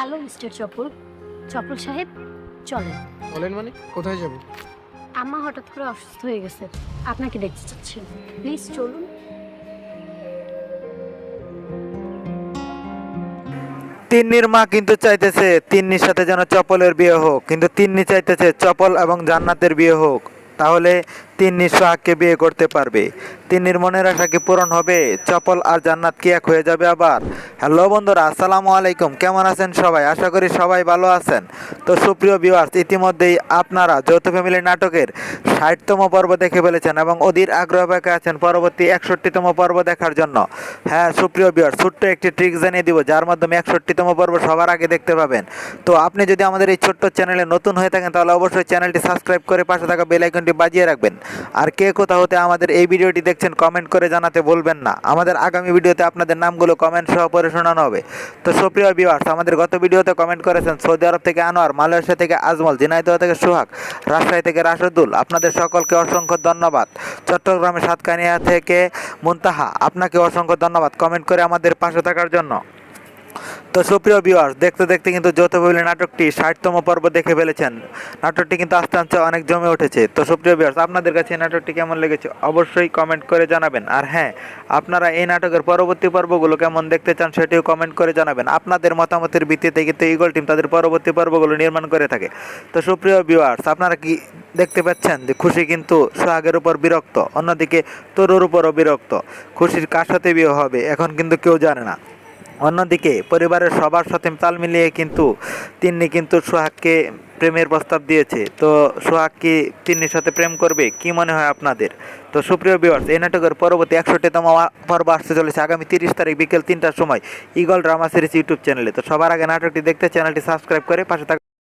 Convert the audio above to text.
Hello mister চপল। চপল সাহেব চলেন। বলেন মানে? কোথায় যাব? আম্মা হঠাৎ করে অসুস্থ হয়ে গেছে। আপনাকে দেখতে চাচ্ছেন প্লিজ চলুন। তিন্নির মা কিন্তু চাইতেছে তিন্নির সাথে যেন চপলের বিয়ে হোক। কিন্তু তিন্নি চাইতেছে চপল এবং জান্নাতের বিয়ে হোক। তাহলে তিন্নি সোহাগকে বিয়ে করতে পারবে। তিন্নির মনের আশা কি পূরণ হবে? চপল আর জান্নাত কি এক হয়ে যাবে আবার? হ্যালো বন্ধুরা, আসসালামু আলাইকুম। কেমন আছেন সবাই? আশা করি সবাই ভালো আছেন। তো সুপ্রিয় ভিউয়ার্স ইতিমধ্যেই আপনারা যৌথ ফ্যামিলি নাটকের ষাটতম পর্ব দেখে ফেলেছেন এবং অধীর আগ্রহ পেয়ে আছেন পরবর্তী একষট্টিতম পর্ব দেখার জন্য। হ্যাঁ সুপ্রিয় ভিউয়ার্স ছোট্ট একটি ট্রিক জানিয়ে দিব, যার মাধ্যমে একষট্টিতম পর্ব সবার আগে দেখতে পাবেন। তো আপনি যদি আমাদের এই ছোট্ট চ্যানেলে নতুন হয়ে থাকেন, তাহলে অবশ্যই চ্যানেলটি সাবস্ক্রাইব করে পাশে থাকা বেল আইকনটি বাজিয়ে রাখবেন। আর কে কোথা হতে আমাদের এই ভিডিওটি দেখছেন কমেন্ট করে জানাতে বলবেন না। আমাদের আগামী ভিডিওতে আপনাদের নামগুলো কমেন্ট সহ পড়ে শোনানো হবে। তো সুপ্রিয় ভিউয়ার্স আমাদের গত ভিডিওতে কমেন্ট করেছেন সৌদি আরব থেকে আনোয়ার, মালয়েশিয়া থেকে আজমল, ঝিনাইদহ থেকে সোহাগ, রাজশাহী থেকে রাশেদুল। আপনাদের সকলকে অসংখ্য ধন্যবাদ। চট্টগ্রামে সাতকানিয়া থেকে মুনতাহা, আপনাকে অসংখ্য ধন্যবাদ কমেন্ট করে আমাদের পাশে থাকার জন্য। তো সুপ্রিয় ভিউয়ার্স দেখতে দেখতে কিন্তু যৌথ ফ্যামিলি নাটকটি ষাটতম পর্ব দেখে ফেলেছেন। নাটকটি কিন্তু আস্তে আস্তে অনেক জমে উঠেছে। তো সুপ্রিয় ভিউয়ার্স আপনাদের কাছে এই নাটকটি কেমন লেগেছে অবশ্যই কমেন্ট করে জানাবেন। আর হ্যাঁ আপনারা এই নাটকের পরবর্তী পর্বগুলো কেমন দেখতে চান সেটিও কমেন্ট করে জানাবেন। আপনাদের মতামতের ভিত্তিতে কিন্তু ইগল টিম তাদের পরবর্তী পর্বগুলো নির্মাণ করে থাকে। তো সুপ্রিয় ভিউয়ার্স আপনারা কি দেখতে পাচ্ছেন যে খুশি কিন্তু সোহাগের উপর বিরক্ত? অন্যদিকে তরুর উপরও বিরক্ত। খুশির কার সাথে বিয়ে হবে এখন কিন্তু কেউ জানে না। অন্যদিকে পরিবারের সবার সাথে তাল মিলিয়ে কিন্তু তিনি কিন্তু সোহাগকে প্রেমের প্রস্তাব দিয়েছে। তো সোহাগ কি তিন্নির সাথে প্রেম করবে? কি মনে হয় আপনাদের? তো সুপ্রিয় বিওয়ার্স এই নাটকের পরবর্তী একষট্টিতম পর্ব আসতে চলেছে আগামী তিরিশ তারিখ বিকেল তিনটার সময় ইগল ড্রামা সিরিজ ইউটিউব চ্যানেলে। তো সবার আগে নাটকটি দেখতে, চ্যানেলটি সাবস্ক্রাইব করে পাশে থাকা